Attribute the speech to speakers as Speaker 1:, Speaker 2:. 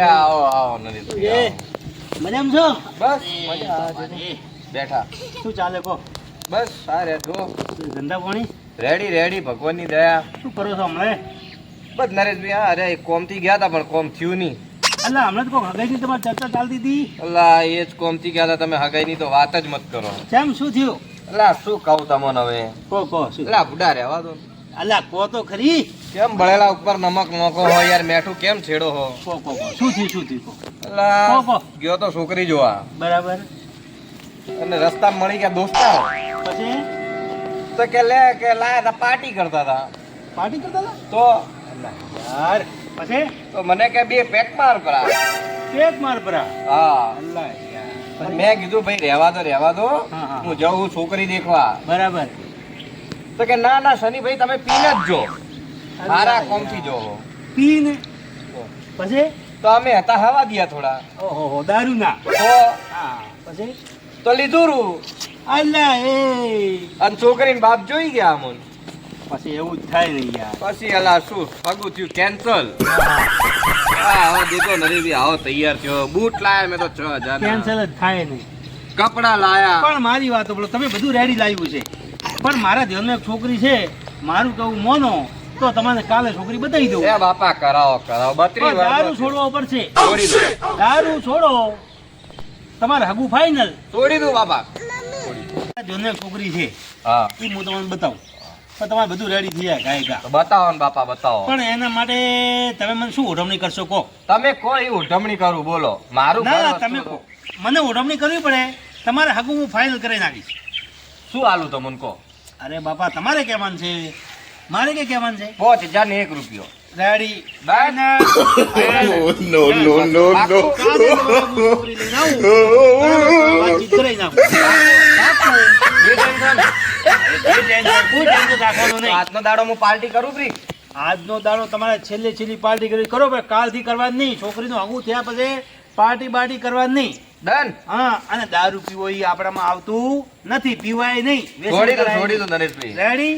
Speaker 1: આવો આવો
Speaker 2: આવો નરેશભાઈ મજામાં છો? બસ મજા બેઠા.
Speaker 1: શું ચાલે કો?
Speaker 2: બસ આ રેઠો
Speaker 1: ધંધા પાણી?
Speaker 2: રેડી રેડી ભગવાનની દયા.
Speaker 1: શું કરો છો હમણે?
Speaker 2: બસ નરેશભાઈ હા અરે કોમથી ગયા હતા પણ કોમ થયું નહીં.
Speaker 1: અલ્લા હમણાં તો હગાઈની તમારી ચર્ચા ચાલતી હતી?
Speaker 2: અલ્લા એ જ કોમથી ગયા હતા તમે હગાઈની તો વાત જ મત કરો.
Speaker 1: કેમ શું થયું?
Speaker 2: અલ્લા શું કહું તમને હવે?
Speaker 1: કો કો શું?
Speaker 2: અલ્લા બુડા રહેવા દો
Speaker 1: અલ્લા કો તો ખરી.
Speaker 2: કેમ બળેલા ઉપર નમક નોકો હોય યાર? મેઠું કેમ છેડો હો?
Speaker 1: કો કો કો શું થી શું થી કો
Speaker 2: અલા
Speaker 1: કહો.
Speaker 2: ગયો તો છોકરી જોવા.
Speaker 1: બરાબર.
Speaker 2: અને રસ્તા મળી ગયા દોસ્તાર
Speaker 1: પછી?
Speaker 2: તો કે લે કે લાયા હતા પાર્ટી કરતા હતા.
Speaker 1: પાર્ટી કરતા હતા?
Speaker 2: તો
Speaker 1: યાર. પછી?
Speaker 2: તો મને કે બે પેક માર કરા
Speaker 1: પેક માર પરા?
Speaker 2: હા.
Speaker 1: અલ્લા
Speaker 2: મેં કીધું ભાઈ રહેવા દો રહેવા દો.
Speaker 1: હા, હા.
Speaker 2: હું જઉં છોકરી દેખવા.
Speaker 1: બરાબર.
Speaker 2: તો કે ના ના શનિભાઈ તમે પીને જ જો. સારા કોમથી જો.
Speaker 1: પીને? પછી?
Speaker 2: તો અમે હતા હવા દિયા થોડા.
Speaker 1: ઓહો દારૂ ના. પછી?
Speaker 2: તો લીધું રૂ.
Speaker 1: અલ્લા એ.
Speaker 2: અને છોકરીને બાપ જોઈ ગયા અમુન
Speaker 1: પછી એવું જ થાય નહીં યાર.
Speaker 2: પછી અલા શું ફગું થયું કેન્સલ હા. દીધો નરી ભી આવો તૈયાર થયો. બૂટ લાયા મેં તો છ હજાર
Speaker 1: કેન્સલ જ થાય નહીં
Speaker 2: કપડા લાયા.
Speaker 1: પણ મારી વાત બોલો તમે બધું રેડી લાવ્યું છે. પણ મારા ધ્યાનમાં એક છોકરી છે મારું કહું મોનો તો તમારે કાલે છોકરી બતાવી દઉં.
Speaker 2: એ બાપા કરાવો કરાવો.
Speaker 1: બત્રી દારૂ છોડવો પડશે
Speaker 2: છોડી દો.
Speaker 1: દારૂ છોડો. તમારે હગું ફાઈનલ
Speaker 2: છોડી દો બાપા.
Speaker 1: એક છોકરી છે.
Speaker 2: હા.
Speaker 1: એ હું તમને બતાવું. પણ તમારે બધું રેડી થઈ જાય ગાયકા
Speaker 2: બતાવો ને બાપા બતાવો.
Speaker 1: પણ એના માટે તમે મને શું ઓઢવણી કરશો કહો?
Speaker 2: તમે કોઈ ઉઠમણી કરું બોલો. મારું
Speaker 1: ના તમે કહો મને ઓઢવણી કરવી પડે. તમારે હગું હું ફાઇનલ કરી નાખીશ.
Speaker 2: શું હાલું તમને કહો?
Speaker 1: અરે બાપા તમારે કહેવાનું છે? મારે કે કહેવાનું છે?
Speaker 2: પાંચ હજાર ને એક રૂપિયો.
Speaker 1: રેડી.
Speaker 2: તો
Speaker 1: નહીં.
Speaker 2: આજનો દાડો હું પાર્ટી કરું
Speaker 1: આજનો દાડો તમારે છેલ્લે છેલ્લી પાર્ટી કરી કરો ભાઈ કાલથી કરવા નહીં. છોકરીનું આગું થયા પછી પાર્ટી બાર્ટી કરવા નહીં.
Speaker 2: ડન.
Speaker 1: હા અને દારૂ પીવો એ આપણામાં આવતું નથી પીવાય નહીં.
Speaker 2: છોડી દો છોડી દો નરેશભાઈ.
Speaker 1: રેડી